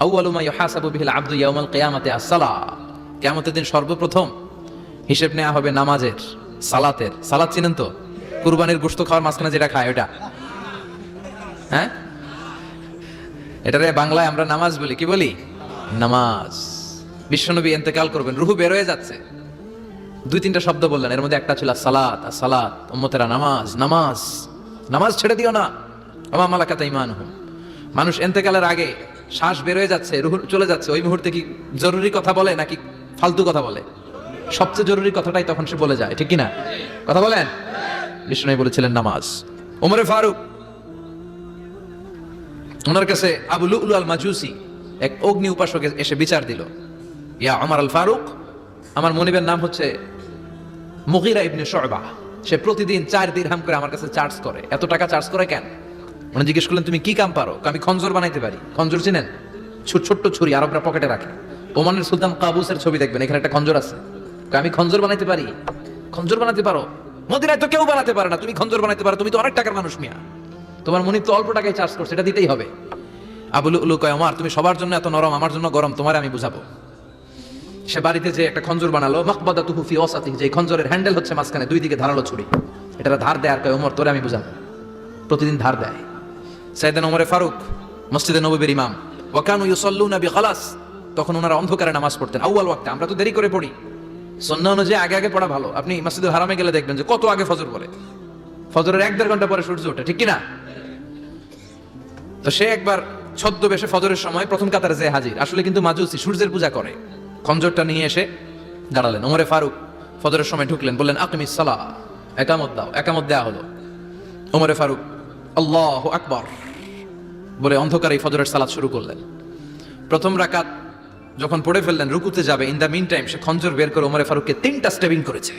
আউয়ালু মা ইউহাসাবু বিহিল আবদু ইয়াউমাল কিয়ামাতি, আস-সালাহ। কিয়ামতের দিন সর্বপ্রথম হিসেব নেওয়া হবে নামাজের, সালাতের। সালাত চিনেন তো? কুরবানির গোশত খাওয়ার মাঝখানে যেটা খায় ওটা হ্যাঁ? এটারে বাংলায় আমরা নামাজ বলি, কি বলি? নামাজ। বিশ্বনবী এতেকাল করবেন, রুহু বের হয়ে যাচ্ছে। দুই তিনটা শব্দ বললেন, এর মধ্যে একটা ছিল সালাত আর সালাত উম্মতেরা নামাজ নামাজ। নামাজ ছেড়ে দিও না। আমা মালাকাতা ইমান মানুষ এন্তেকালের আগে শ্বাস বের হয়ে যাচ্ছে, রুহু, চলে যাচ্ছে। ওই মুহূর্তে কি জরুরি কথা বলে নাকি ফালতু কথা বলে? সবচেয়ে জরুরি কথাটাই তখন সে বলে যায়, ঠিক কি না কথা বলেন? বিষ্ণু বলেছিলেন, নামাজ। ওমরে ফারুক, ওনার কাছে আবু লুলু আল মাজুসি এক অগ্নি উপাসক এসে বিচার দিল। ইয়া আমার আল ফারুক আমার মনিবের নাম হচ্ছে মুগিরা ইবনে শয়বা সে প্রতিদিন চার দিরহাম করে আমার কাছে চার্জ করে। এত টাকা চার্জ করে কেন? মানে জিজ্ঞেস করলেন, তুমি কি কাম পারো? আমি খঞ্জর বানাইতে পারি। খঞ্জর চিনেন? ছোট ছোট্ট ছুরি আরবরা পকেটে রাখে। ওমানের সুলতান কাবুসের ছবি দেখবেন, এখানে একটা খঞ্জর আছে। আমি খঞ্জর বানাইতে পারি? খঞ্জর বানাতে পারো? মদিনায় তো কেউ বানাতে পারে না, তুমি খঞ্জর বানাইতে পারো, তুমি তো অনেক টাকার মানুষ মিয়া। তোমার মনিব তো অল্প টাকায় চার্জ করছে, এটা দিতেই হবে। আবুল উলু কয় আমার তুমি সবার জন্য এত নরম, আমার জন্য গরম, তোমার আমি বুঝাবো। সে বাড়িতে যে একটা খঞ্জর বানালো মকবাদা তুহু ফি ওসাতি যে খঞ্জরের হ্যান্ডেল হচ্ছে মাঝখানে, দুই দিকে ধারালো ছুরি। এটা ধার দেয় আর কয়, ওমর, তোরে আমি বুঝাবো। প্রতিদিন ধার দেয়। সাইদান ওমরে ফারুক, মসজিদে নবীর ইমাম। ওয়াকানু ইউসাল্লুনা বিখালাস। তখন ওনারা অন্ধকারে নামাজ পড়তেন, আউয়াল ওয়াক্তে। আমরা তো দেরি করে পড়ি। সন্না অনুযায়ী আগে আগে পড়া ভালো। আপনি মসজিদুল হারামে গেলে দেখবেন যে কত আগে ফজর পড়ে। ফজরের এক দেড় ঘণ্টা পরে সূর্য ওঠে, ঠিক কি না? তো সে একবার ছদ্মবেশে ফজরের সময় প্রথম কাতারে যে হাজির। আসলে কিন্তু মাজুসি সূর্যের পূজা করে। খঞ্জরটা নিয়ে এসে দাঁড়ালেন। ওমরে ফারুক ফজরের সময় ঢুকলেন, বললেন আকিমি সালা একামত দাও। একামত দেয়া হলো। ওমরে ফারুক আল্লাহ আকবর বলে অন্ধকারে ফজরের সালাত শুরু করলেন। প্রথম রাকাত যখন পড়ে ফেললেন, রুকুতে যাবে ইন দ্য মিন টাইম সে খঞ্জর বের করে ওমরে ফারুককে তিনটা স্টেবিং করেছে।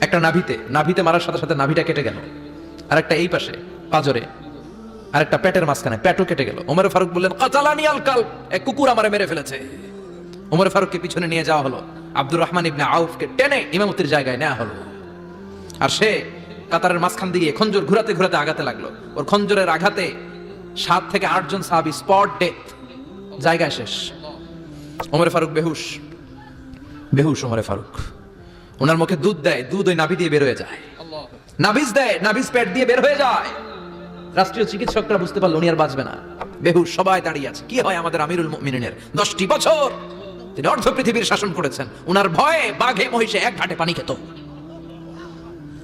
একটা নাভিতে নাভিতে মারার সাথে সাথে নাভিটা কেটে গেল। আর একটা এই পাশে, পাজরে আর একটা পেটের মাঝখানে, পেটও কেটে গেল। ওমর ফারুক বললেন, কাতালানি আল কাল এক কুকুর আমারে মেরে ফেলেছে। ওমর ফারুককে পিছনে নিয়ে যাওয়া হলো। আব্দুর রহমান ইবনে আউফকে টেনে ইমামতির জায়গায় নেওয়া হলো। আর সে কাতারের মাঝখান দিয়ে খঞ্জর ঘুরাতে ঘুরাতে আগাতে লাগল। ওর খঞ্জরের আঘাতে সাত থেকে আটজন সাহাবি স্পট ডেথ জায়গায় শেষ। ওমর ফারুক বেহুশ। বেহুশ ওমরে ফারুক। ওনার মুখে দুধ দেয়, দুধ ওই নাভি দিয়ে বের হয়ে যায়। নাভিজ দেয়, নাভিজ পেট দিয়ে বের হয়ে যায়। রাষ্ট্রীয় চিকিৎসকরা বুঝতে পারল উনি আর বাঁচবে না। বেহুশ সবাই দাঁড়িয়ে আছে। কি হয় আমাদের আমিরুল মুমিনিনের? দশটি বছর তিনি অর্ধ পৃথিবীর শাসন করেছেন। উনার ভয়ে বাঘে মহিষে এক ঘাটে পানি খেত।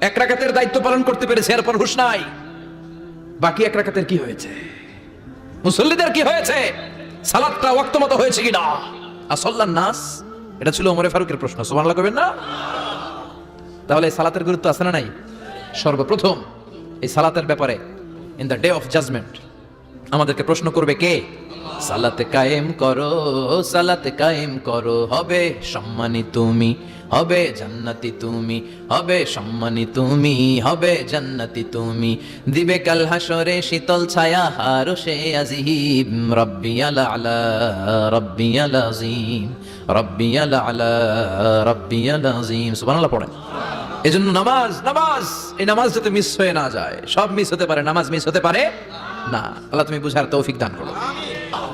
এক রাকাতের দায়িত্ব পালন করতে পেরেছে, এরপর হুশ নাই। বাকি এক রাকাতের কি হয়েছে? মুসল্লিদের কি হয়েছে? সালাদটা ওয়াক্ত মতো হয়েছে কিনা? আসল্লান নাস? এটা ছিল ওমরে ফারুকের প্রশ্ন, সুবহানাল্লাহ কবেন না? তাহলে সালাতের গুরুত্ব আছে না নাই? সর্বপ্রথম এই সালাতের ব্যাপারে in the day of judgement আমাদেরকে প্রশ্ন করবে কে? সালাতে কায়েম করো, সালাতে কায়েম করো। হবে সম্মানী তুমি, হবে জান্নাতি তুমি, হবে সম্মানী তুমি, হবে জান্নাতি তুমি। দিবে কাল হাসরে শীতল ছায়া, হারো সে আজিম। রব্বি আলা আলা রব্বি আলা আজিম রব্বি আলা আলা রব্বি আলা আজিম। সুবহানাল্লাহ পড়েন। এজন্য নামাজ নামাজ, এই নামাজ যাতে মিস হয়ে না যায়, সব মিস হতে পারে, নামাজ মিস হতে পারে না। আল্লাহ তুমি বুঝার তৌফিক দান করো।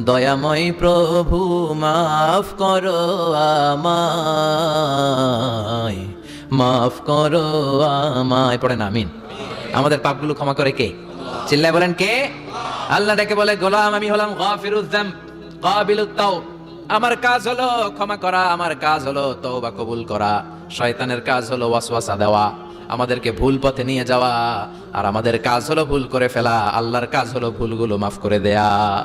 দয়াময় প্রভু, মাফ করো আমায়। মাফ করো আমায়। পড়েন, আমিন। আমাদের পাপগুলো ক্ষমা করে কে? চিল্লায় বলেন কে? আল্লাহ ডেকে বলে, গোলাম, আমি হলাম গাফিরুজ যাম কাবিলুত তাওব আমার কাজ হলো ক্ষমা করা, আমার কাজ হলো তওবা কবুল করা, শয়তানের কাজ হলো ওয়াসওয়াসা দেওয়া, আমাদেরকে ভুল পথে নিয়ে যাওয়া, আর আমাদের কাজ হলো ভুল করে ফেলা, আল্লাহর কাজ হলো ভুলগুলো মাফ করে দেয়া।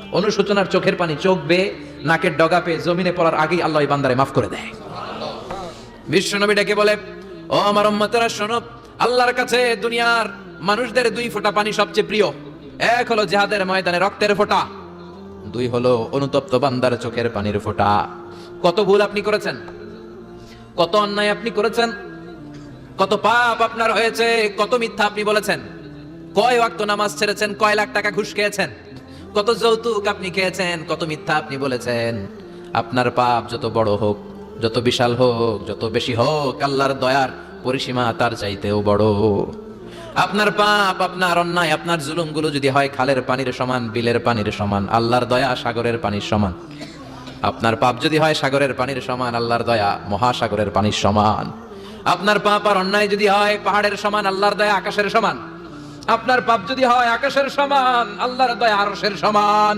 অনুশোচনার চোখের পানি চোখ বেয়ে নাকের ডগা পেয়ে জমিনে পড়ার আগেই আল্লাহ বান্দারে মাফ করে দেয়। বিশ্বনবী ডেকে বলে, ও আমার উম্মতেরা, শোনো, আল্লাহর কাছে দুনিয়ার মানুষদের দুই ফোঁটা পানি সবচেয়ে প্রিয়। এক হলো জেহাদের ময়দানে রক্তের ফোঁটা, দুই হলো অনুতপ্ত বান্দার চোখের পানির ফোঁটা। কত ভুল আপনি করেছেন, কত অন্যায় আপনি করেছেন, কত পাপ আপনার হয়েছে, কত মিথ্যা আপনি বলেছেন, কয় ওয়াক্ত নামাজ ছেড়েছেন, কয় লাখ টাকা ঘুষ খেয়েছেন কত যৌতুক আপনি খেয়েছেন, কত মিথ্যা আপনি বলেছেন। আপনার পাপ যত বড় হোক, যত বিশাল হোক, যত বেশি হোক, আল্লাহর দয়ার পরিসীমা তার চাইতেও বড়। আপনার পাপ, আপনার অন্যায়, আপনার জুলুমগুলো যদি হয় খালের পানির সমান, বিলের পানির সমান, আল্লাহর দয়া সাগরের পানির সমান। আপনার পাপ যদি হয় সাগরের পানির সমান, আল্লাহর দয়া মহাসাগরের পানির সমান। আপনার পাপ আর অন্যায় যদি হয় পাহাড়ের সমান, আল্লাহর দয়া আকাশের সমান। আপনার পাপ যদি হয় আকাশের সমান, আল্লাহর দয়া আরশের সমান।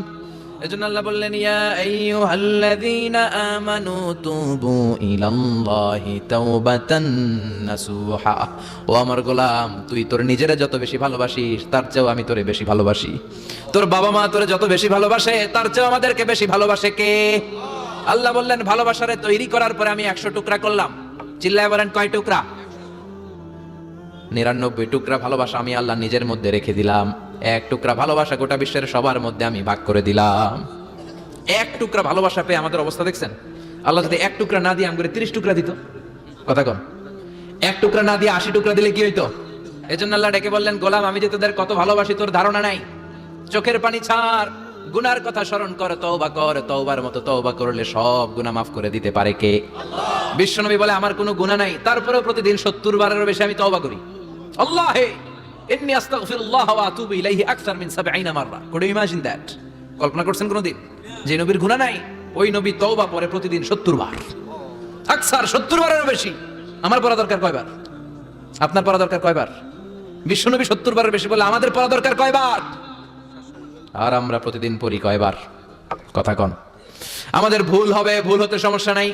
এজন্য আল্লাহ বললেন, ইয়া আইয়ুহাল্লাযীনা আমানু তুবু ইলাল্লাহি তাওবাতান নাসুহা। ও আমার গোলাম, তুই তোর নিজেরে যত বেশি ভালোবাসিস, তার চেয়েও আমি তোরে বেশি ভালোবাসি। তোর বাবা মা তোরে যত বেশি ভালোবাসে, তার চেয়েও আমাদেরকে বেশি ভালোবাসে কে? আল্লাহ বললেন, ভালোবাসারে তৈরি করার পরে আমি একশো টুকরা করলাম। চিল্লায় বলেন, কয় টুকরা? নিরানব্বই টুকরা ভালোবাসা আমি আল্লাহ নিজের মধ্যে রেখে দিলাম। এক টুকরা ভালোবাসা গোটা বিশ্বের সবার মধ্যে আমি ভাগ করে দিলাম। এক টুকরা ভালোবাসা পেয়ে আমাদের অবস্থা দেখছেন? আল্লাহ যদি এক টুকরা না দিয়ে আমাকে তিরিশ টুকরা দিত কথা কন এক টুকরা না দিয়ে আশি টুকরা দিলে কি হইতো? এজন্য আল্লাহ ডেকে বললেন গোলাম আমি যে তোদের কত ভালোবাসি তোর ধারণা নাই। চোখের পানি ছাড় গুনার কথা স্মরণ কর তওবা কর তওবার মতো তওবা করলে সব গুনাহ মাফ করে দিতে পারে কে? বিশ্বনবী বলে আমার কোনো গুনাহ নাই। তারপরেও প্রতিদিন সত্তর বারেরও বেশি আমি তওবা করি। আল্লাহ, ইন্নী আস্তাগফিরুল্লাহ ওয়া আতুবু ইলাইহি আকসার মিন 70 মাররা। কুড ইউ ইমাজিন দ্যাট কল্পনা করছেন কোনোদিন? যে নবীর গুনাহ নাই, ওই নবী তওবা পরে প্রতিদিন 70 বার। আকসার 70 বারেরও বেশি। আমার পড়া দরকার কয়বার? আপনার পড়া দরকার কয়বার? বিশ্বনবী 70 বারের বেশি বলে আমাদের পড়া দরকার কয়বার? আর আমরা প্রতিদিন পড়ি কয়বার? কথা কন। আমাদের ভুল হবে, ভুল হতে সমস্যা নাই।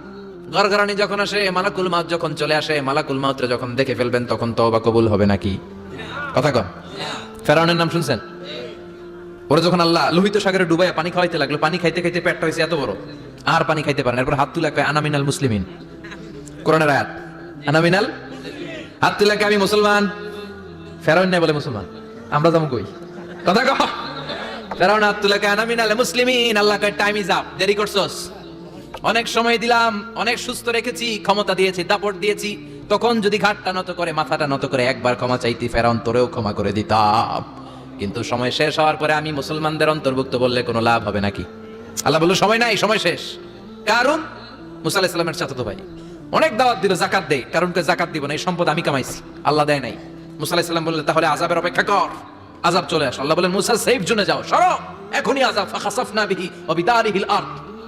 গারগারানি যখন আসে, মালাকুল মাউত যখন চলে আসে, মালাকুল মাউতরে যখন দেখে ফেলবেন, তখন তবা কবুল হবে নাকি? কথা কন। ফেরাউনের নাম শুনছেন? ওরা যখন আল্লাহ লোহিত সাগরে ডুবাইয়া পানি খাওয়াইতে লাগল, পানি খাইতে খাইতে পেটটা হয়েছে এত বড়। আর পানি খাইতে পারেন এরপর হাত তুলে কয় আনামিনাল মুসলিমিন। কোরআনের আয়াত আনামিনাল হাত তুলে আমি মুসলমান। ফেরাউন নাই বলে মুসলমান। আমরা যাব কই? কথা কহ ফেরাউন আব্দুল্লাহ আনামিন আলে মুসলিমিন। আল্লাহ টাইম ইজ আপ দেরি করছস? অনেক সময় দিলাম, অনেক সুস্থ রেখেছি, ক্ষমতা দিয়েছি, দাপট দিয়েছি। তখন যদি ঘাটটা নত করে, মাথাটা নত করে একবার ক্ষমা চাইতি ফেরাউন তোরেও ক্ষমা করে দিতাম। কিন্তু সময় শেষ হওয়ার পরে আমি মুসলমানদের অন্তর্ভুক্ত বললে কোনো লাভ হবে নাকি? আল্লাহ বলল, সময় নাই, সময় শেষ। কারণ মুসা আলাইহিস সালামের চাচাতো ভাই। অনেক দাওয়াত দিল, জাকাত দেয়। কারণ কে জাকাত দিব না, এই সম্পদ আমি কামাইছি, আল্লাহ দেয় নাই। মুসা আলাইহিস সালাম বললেন তাহলে আযাবের অপেক্ষা কর, আযাব চলে আস। আল্লাহ বলেন মুসা সেফ জোনে যাও, সরো। এখনই আযাব, ফাখাসাফনা বিহি ওয়া বিদারিহিল আরদ।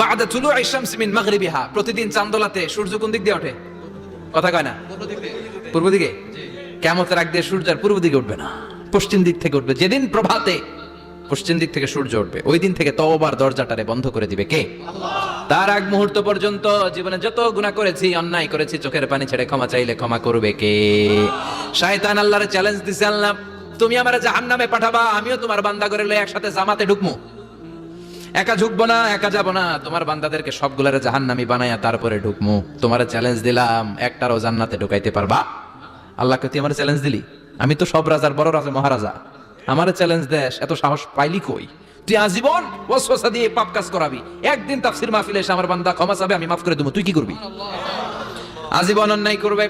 বাদা তুলু আইসামস মিন মাগরিবিহা। প্রতিদিন চান্দোলাতে সূর্য কোন দিক দিয়ে ওঠে? কথা কয় না? পূর্ব দিকে? কেমতের আগ দিয়ে সূর্য আর পূর্ব দিকে উঠবে না। পশ্চিম দিক থেকে উঠবে। যেদিন প্রভাতে পশ্চিম দিক থেকে সূর্য উঠবে, ওই দিন থেকে তওবার দরজাটারে বন্ধ করে দিবে কে? তার আগ মুহূর্ত পর্যন্ত জীবনে যত গুনাহ করেছি, অন্যায় করেছি, চোখের পানি ছেড়ে ক্ষমা চাইলে ক্ষমা করবে কে? শয়তান আল্লাহর চ্যালেঞ্জ দিছে আল্লাহ, তুমি আমার জাহান্নামে পাঠাবা, আমিও তোমার বান্দা করে লয়ে একসাথে জামাতে ঢুকমু। একা ঝুঁকবো না, একা যাব না। তোমার বান্দাদেরকে সবগুলারে জাহান্নামি বানাইয়া তারপরে ঢুকমু। তোমার চ্যালেঞ্জ দিলাম, একটারও জান্নাতে ঢুকাইতে পারবা? আল্লাহকে তুই আমার চ্যালেঞ্জ দিলি? আমি তো সব রাজার বড় রাজা, মহারাজা। আমার চ্যালেঞ্জ দেশ এত সাহস পাইলি কই? তুই আজীবন ওয়াসওয়াসা দিয়ে পাপ কাজ করাবি। একদিন তাফসির মাহফিলে এসে আমার বান্দা ক্ষমা চাবে, আমি মাফ করে দেবো। তুই কি করবি? আজীবন অন্যায় করবে,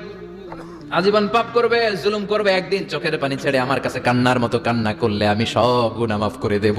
আজীবন পাপ করবে, জুলুম করবে, একদিন চোখের পানি ছেড়ে আমার কাছে কান্নার মতো কান্না করলে আমি সব গুনাহ মাফ করে দেব।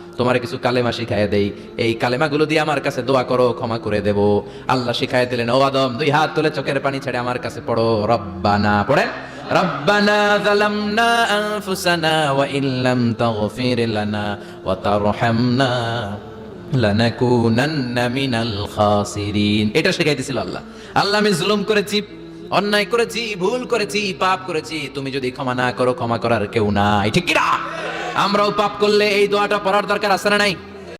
তোমার কিছু কালেমা শিখায় দেই এই কালেমাগুলো দিয়ে আমার কাছে দোয়া করো ক্ষমা করে দেব আল্লাহ শিখায় দিলেন ও আদম দুই হাত তুলে চোখের পানি ছেড়ে আমার কাছে পড়ো রব্বানা পড়েন ربنا ظلمنا أنفسنا وإن لم تغفر لنا وترحمنا লানাকুনান্না মিনাল খাসিরিন এটা শেখাইতেছিল আল্লাহ আল্লাহ আমি জুলুম করেছি অন্যায় করেছি ভুল করেছি পাপ করেছি তুমি যদি ক্ষমা না করো ক্ষমা করার কেউ নাই ঠিক কি না আমরাও পাপ করলে এই দোয়াটা পড়ার দরকার আছে না নাই?